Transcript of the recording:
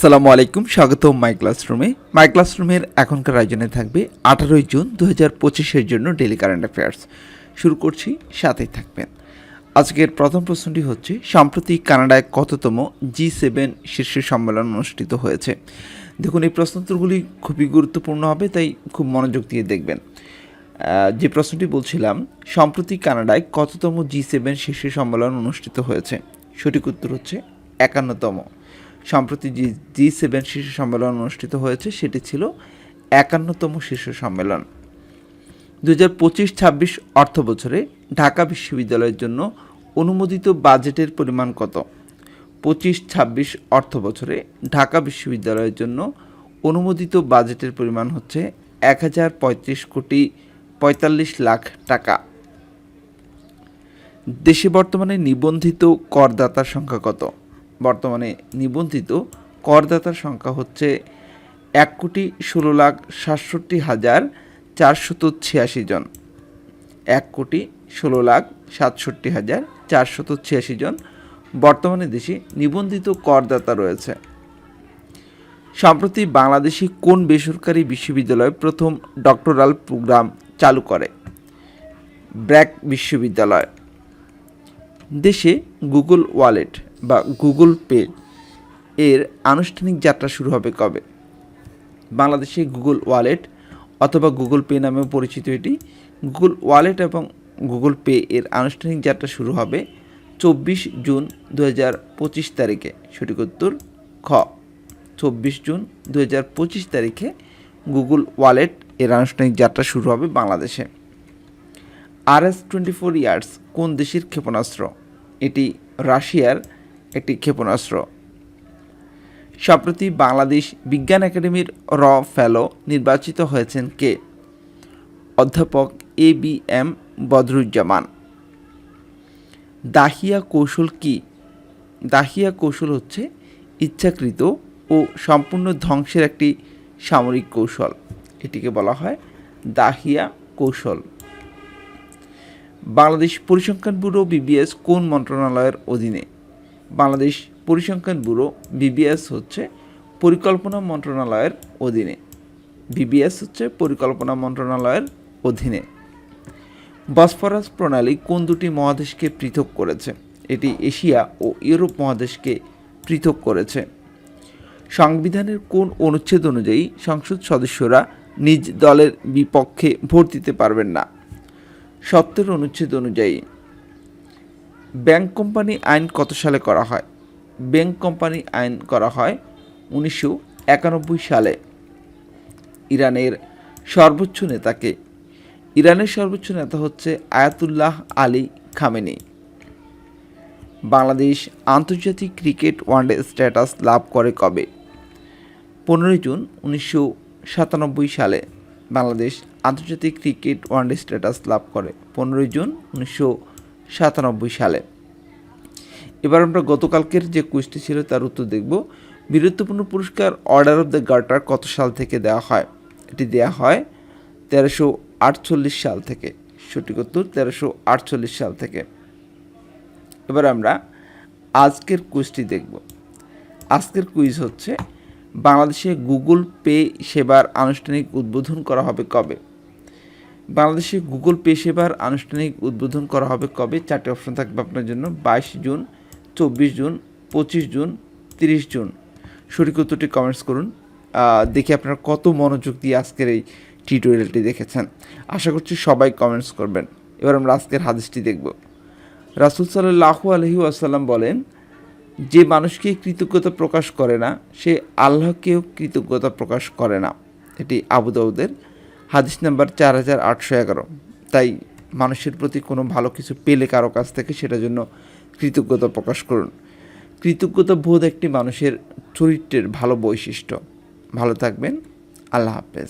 আসসালামু আলাইকুম স্বাগত মাই ক্লাসরুমে মাই ক্লাসরুমের এখনকার আয়োজনে থাকবে আঠারোই জুন দু হাজার পঁচিশের জন্য ডেলি কারেন্ট অ্যাফেয়ার্স শুরু করছি, সাথেই থাকবেন। আজকের প্রথম প্রশ্নটি হচ্ছে সম্প্রতি কানাডায় কততম জি সেভেন শীর্ষ সম্মেলন অনুষ্ঠিত হয়েছে? দেখুন, এই প্রশ্নোত্তরগুলি খুবই গুরুত্বপূর্ণ হবে, তাই খুব মনোযোগ দিয়ে দেখবেন। যে প্রশ্নটি বলছিলাম সম্প্রতি কানাডায় কততম জি সেভেন শীর্ষ সম্মেলন অনুষ্ঠিত হয়েছে? সঠিক উত্তর হচ্ছে একান্নতম। সম্প্রতি জি জি সেভেন শীর্ষ সম্মেলন অনুষ্ঠিত হয়েছে, সেটি ছিল একান্নতম শীর্ষ সম্মেলন। দু হাজার পঁচিশ ছাব্বিশ অর্থ বছরে ঢাকা বিশ্ববিদ্যালয়ের জন্য অনুমোদিত বাজেটের পরিমাণ কত? পঁচিশ ছাব্বিশ অর্থ বছরে ঢাকা বিশ্ববিদ্যালয়ের জন্য অনুমোদিত বাজেটের পরিমাণ হচ্ছে এক হাজার পঁয়ত্রিশ কোটি পঁয়তাল্লিশ লাখ টাকা। দেশে বর্তমানে নিবন্ধিত করদাতার সংখ্যা কত? বর্তমানে নিবন্ধিত করদাতার সংখ্যা হচ্ছে এক কোটি ষোলো লাখ সাতষট্টি হাজার চারশত ছিয়াশি জন। এক কোটি ষোলো লাখ সাতষট্টি হাজার চারশত ছিয়াশি জন বর্তমানে দেশে নিবন্ধিত করদাতা রয়েছে। সম্প্রতি বাংলাদেশি কোন বেসরকারি বিশ্ববিদ্যালয় প্রথম ডক্টরাল প্রোগ্রাম চালু করে? ব্র্যাক বিশ্ববিদ্যালয়। দেশে গুগল ওয়ালেট বা গুগল পে এর আনুষ্ঠানিক যাত্রা শুরু হবে কবে? বাংলাদেশে গুগল ওয়ালেট অথবা গুগল পে নামেও পরিচিত এটি। গুগল ওয়ালেট এবং গুগল পে এর আনুষ্ঠানিক যাত্রা শুরু হবে চব্বিশ জুন দু হাজার পঁচিশ তারিখে। সঠিক উত্তর, খ। চব্বিশ জুন দু হাজার পঁচিশ তারিখে গুগল ওয়ালেট এর আনুষ্ঠানিক যাত্রা শুরু হবে বাংলাদেশে। R S twenty four Yars কোন দেশের ক্ষেপণাস্ত্র? এটি রাশিয়ার একটি ক্ষেপণাস্ত্র। সম্প্রতি বাংলাদেশ বিজ্ঞান একাডেমির র ফেলো নির্বাচিত হয়েছেন কে? অধ্যাপক A B M Badruzzaman. Dahiya কৌশল কি? দাহিয়া কৌশল হচ্ছে ইচ্ছাকৃত ও সম্পূর্ণ ধ্বংসের একটি সামরিক কৌশল। এটিকে বলা হয় দাহিয়া কৌশল। বাংলাদেশ পরিসংখ্যান ব্যুরো বিবিএস কোন মন্ত্রণালয়ের অধীনে? বাংলাদেশ পরিসংখ্যান ব্যুরো বিবিএস হচ্ছে পরিকল্পনা মন্ত্রণালয়ের অধীনে। বিবিএস হচ্ছে পরিকল্পনা মন্ত্রণালয়ের অধীনে। বসফরাস প্রণালী কোন দুটি মহাদেশকে পৃথক করেছে? এটি এশিয়া ও ইউরোপ মহাদেশকে পৃথক করেছে। সংবিধানের কোন অনুচ্ছেদ অনুযায়ী সংসদ সদস্যরা নিজ দলের বিপক্ষে ভোট দিতে পারবেন না? সত্তর অনুচ্ছেদ অনুযায়ী ব্যাংক কোম্পানি আইন কত সালে করা হয়? ব্যাংক কোম্পানি আইন করা হয় উনিশশো একানব্বই সালে। ইরানের সর্বোচ্চ নেতাকে। ইরানের সর্বোচ্চ নেতা হচ্ছে আয়াতুল্লাহ আলী খামেনি। বাংলাদেশ আন্তর্জাতিক ক্রিকেট ওয়ানডে স্ট্যাটাস লাভ করে কবে? পনেরোই জুন উনিশশো সাতানব্বই সালে বাংলাদেশ আন্তর্জাতিক ক্রিকেট ওয়ানডে স্ট্যাটাস লাভ করে। পনেরোই জুন উনিশশো সাতানব্বই সালে। এবার আমরা গতকালকের যে কুইজটি ছিল তার উত্তর দেখব। বীরত্বপূর্ণ পুরস্কার অর্ডার অফ দ্য গার্টার কত সাল থেকে দেওয়া হয়? এটি দেওয়া হয় তেরোশো আটচল্লিশ সাল থেকে। সঠিক উত্তর তেরোশো আটচল্লিশ সাল থেকে। এবার আমরা আজকের কুইজটি দেখব। আজকের কুইজ হচ্ছে, বাংলাদেশে গুগল পে সেবার আনুষ্ঠানিক উদ্বোধন করা হবে কবে? বাংলাদেশে গুগল পে সেবার আনুষ্ঠানিক উদ্বোধন করা হবে কবে? চারটি অপশন থাকবে আপনার জন্য। বাইশ জুন, চব্বিশ জুন, পঁচিশ জুন, তিরিশ জুন। সঠিক উত্তরটি কমেন্টস করুন। দেখি আপনারা কত মনোযোগ দিয়ে আজকের এই টিউটোরিয়ালটি দেখেছেন। আশা করছি সবাই কমেন্টস করবেন। এবার আমরা আজকের হাদিসটি দেখব। রাসুল সাল্লাহু আলহি আসাল্লাম বলেন, যে মানুষকে কৃতজ্ঞতা প্রকাশ করে না, সে আল্লাহকেও কৃতজ্ঞতা প্রকাশ করে না। এটি আবু দাউদের হাদিস নাম্বার চার হাজার আটশো এগারো। তাই মানুষের প্রতি কোনো ভালো কিছু পেলে কারও কাছ থেকে সেটার জন্য কৃতজ্ঞতা প্রকাশ করুন। কৃতজ্ঞতা বোধ একটি মানুষের চরিত্রের ভালো বৈশিষ্ট্য। ভালো থাকবেন। আল্লাহ হাফেজ।